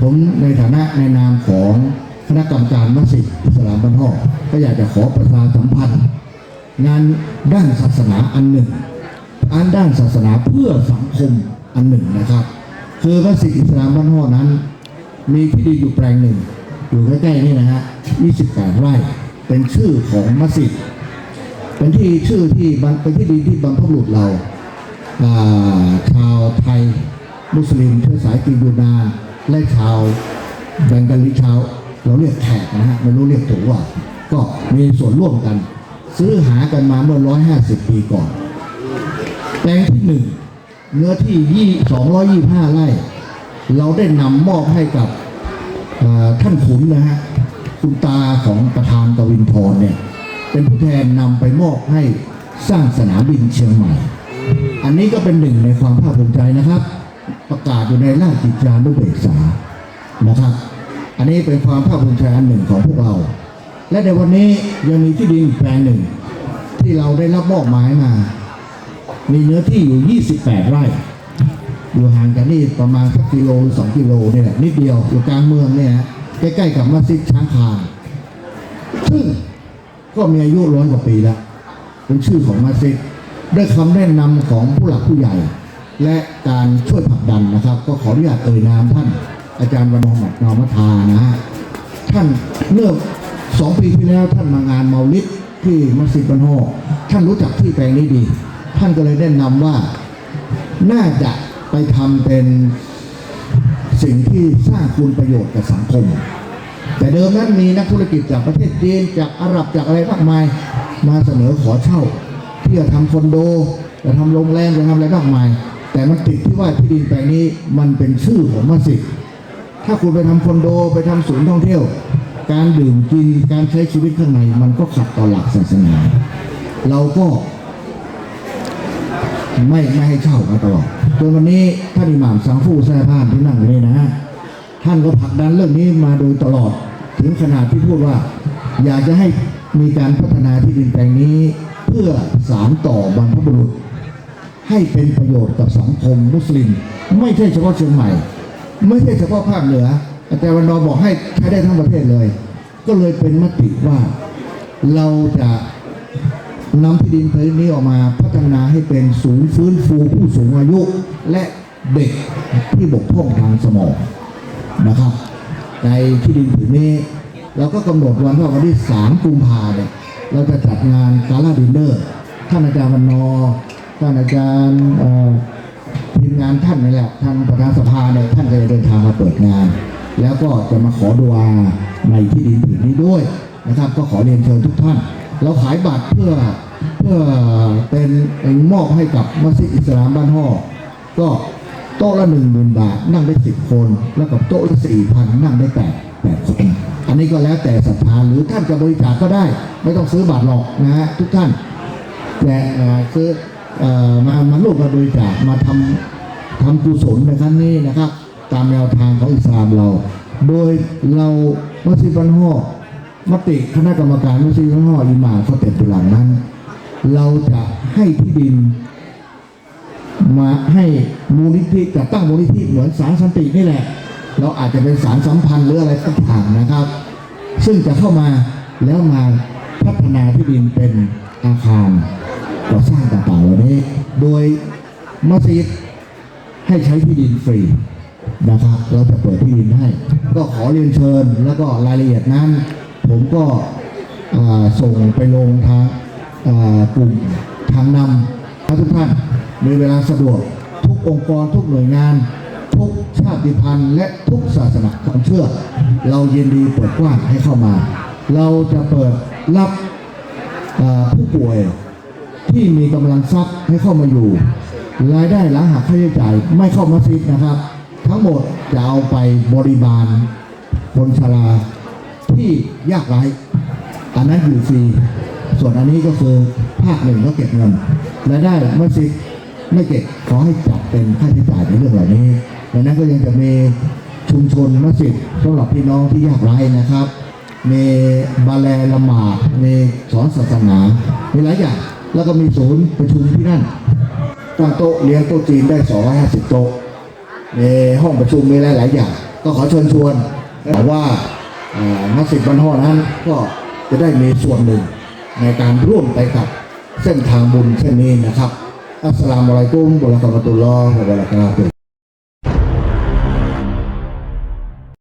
ผมในฐานะในนามของคณะกรรมการมัสยิดอิสลามบ้านหอกก็อยากจะขอประชาสัมพันธ์ งานด้านศาสนาอันหนึ่งอันด้านศาสนาเพื่อสังคมอันหนึ่งนะครับ คือมัสยิดอิสลามบ้านหอกนั้น มีที่ดินอยู่แปลงหนึ่ง อยู่ใกล้ๆนี่นะฮะ 28 ไร่เป็นชื่อของมัสยิดเป็นที่ชื่อที่เป็นที่ดินที่บรรพบุรุษเราอ่าชาวไทย มุสลิมเชื้อสายกินยูนาน และชาวแบงกาลีชาว เราเรียกแขกนะฮะไม่รู้เรียกถูกว่า ก็มีส่วนร่วมกัน ซื้อหากันมาเมื่อ 150 ปีก่อนแปลงที่หนึ่งเนื้อที่ยี่ 225 ไร่ เราได้นำมอบให้กับท่านขุนนะฮะคุณตาของประธานกวินพรเนี่ย เป็นผู้แทนนำไปมอบให้สร้างสนามบินเชียงใหม่ อันนี้ก็เป็นหนึ่งในความภาคภูมิใจนะครับ ประกาศอยู่ในราชกิจจานุเบกษานะครับ อันนี้เป็นความภาคภูมิใจอันหนึ่งของพวกเรา และในวันนี้ยังมีที่ดินแปลงหนึ่ง ที่เราได้รับมอบหมายมา มีเนื้อที่อยู่ 28 ไร่อยู่ห่างกันนี่ประมาณสักกิโลหรือสองกิโลเนี่ยแหละนิดเดียวอยู่กลางเมืองเนี่ยใกล้ๆกับมัสยิดช้างคานซึ่งก็มีอายุร้อยกว่าปีแล้ว เป็นชื่อของมัสยิดด้วยคำแนะนำของผู้หลักผู้ใหญ่ และการช่วยผลักดันนะครับ ก็ขออนุญาตเอ่ยนามท่าน อาจารย์วันนอมัดนอมัทานะฮะท่านเมื่อสองปีที่แล้วท่านมางานเมาลิดที่มัสยิดบันฮอท่านรู้จักที่แปลงนี้ดี ท่านก็เลยแนะนำว่าน่าจะไปทำเป็นสิ่งที่สร้างคุณประโยชน์กับสังคม แต่เดิมนั้นมีนักธุรกิจจากประเทศจีนจากอาหรับจากอะไรมากมายมาเสนอขอเช่า ที่จะทำคอนโดจะทำโรงแรมจะทำอะไรมากมาย แต่มันติดที่ว่าที่ดินแปลงนี้มันเป็นชื่อของมัสยิดถ้าคุณไปทำคอนโดไปทำศูนย์ท่องเที่ยว การดื่มกินการใช้ชีวิตข้างในมันก็ขัดต่อหลักศาสนา เราก็ไม่ไม่ให้เช่ามาตลอดจนวันนี้ท่านอิหม่ามสังฟูแซ่พานที่นั่งอยู่นี่นะฮะท่านก็ผลักดันเรื่องนี้มาโดยตลอด ถึงขนาดที่พูดว่า อยากจะให้มีการพัฒนาที่ดินแปลงนี้ เพื่อสารต่อบรรพบุรุษ ให้เป็นประโยชน์กับสังคมมุสลิม ไม่ใช่เฉพาะเชียงใหม่ ไม่ใช่เฉพาะภาคเหนืออาจารย์วันนอบอกให้ใช้ได้ทั้งประเทศเลย ก็เลยเป็นมติว่า เราจะนำที่ดินผืนนี้ออกมาพัฒนาให้เป็นศูนย์ฟื้นฟูผู้สูงอายุ และเด็กที่บกพร่องทางสมองนะครับ ในที่ดินผืนนี้ เราก็กำหนดวันว่าวันที่ 3 กุมภาเนี่ยเราจะจัดงานกาลาดินเนอร์ท่านอาจารย์วันนอ ท่านอาจารย์ทีมงานท่านนี่แหละท่านประธานสภาเนี่ยท่านจะเดินทางมาเปิดงาน แล้วก็จะมาขอดูอาในที่ดินผืนนี้ด้วยนะครับ ก็ขอเรียนเชิญทุกท่าน เราขายบัตรเพื่อเพื่อเป็นมอบให้กับมัสยิดอิสลามบ้านห่อก็โต๊ะละหนึ่งหมื่นบาทนั่งได้สิบคน แล้วกับโต๊ะละสี่พันนั่งได้แปดแปดคนอันนี้ก็แล้วแต่ศรัทธาหรือท่านจะบริจาคก็ได้ ไม่ต้องซื้อบัตรหรอกนะฮะทุกท่านแต่ซื้อ มามาร่วมกันบริจาคมาทำทำกุศลในครั้งนี้นะครับ ตามแนวทางของอิสลามเรา โดยเรามัสยิดบ้านห่อมติคณะกรรมการมุสลิมห่ออิหม่ามเขาเต็มตุลังนั้น เราจะให้ที่ดิน มาให้มูลนิธิจัดตั้งมูลนิธิเหมือนสารสันตินี่แหละ เราอาจจะเป็นสารสัมพันธ์หรืออะไรสักอย่างนะครับ ซึ่งจะเข้ามาแล้วมาพัฒนาที่ดินเป็นอาคาร ก่อสร้างต่างๆเหล่านี้ โดยมัสยิดให้ใช้ที่ดินฟรีนะครับ เราจะเปิดที่ดินให้ ก็ขอเรียนเชิญแล้วก็รายละเอียดนั้น ผมก็ส่งไปลงทางกลุ่มทางนำถ้าทุกท่านมีเวลาสะดวกทุกองค์กรทุกหน่วยงาน ทุกชาติพันธุ์และทุกศาสนาความเชื่อ เรายินดีเปิดกว้างให้เข้ามา เราจะเปิดรับผู้ป่วย ที่มีกำลังทรัพย์ให้เข้ามาอยู่ รายได้หลังหักค่าใช้จ่ายไม่เข้ามัสยิดนะครับ ทั้งหมดจะเอาไปบริบาลคนชราที่ยากไร้อันนั้นอยู่ฟรีส่วนอันนี้ก็คือภาคหนึ่งก็เก็บเงินรายได้มัสยิดไม่เก็บขอให้จับเป็นค่าใช้จ่ายในเรื่องเหล่านี้ดังนั้นก็ยังจะมีชุมชนมัสยิดสำหรับพี่น้องที่ยากไร้นะครับ มีบาแลละหมาดมีสอนศาสนา มีหลายอย่าง แล้วก็มีศูนย์ประชุมที่นั่นตั้งโต๊ะเลี้ยงโต๊ะจีนได้ 250 โต๊ะมีห้องประชุมมีหลาย ๆ อย่าง ก็ขอเชิญชวนแต่ว่าเอ่อนักสิทธิ์บรรทอนั้นก็จะได้มีส่วนหนึ่งในการร่วมไปกับเส้นทางบุญเช่นนี้นะครับ อัสสลามุอะลัยกุมวะเราะตุลลอฮ์วะบะเราะกาตุฮ์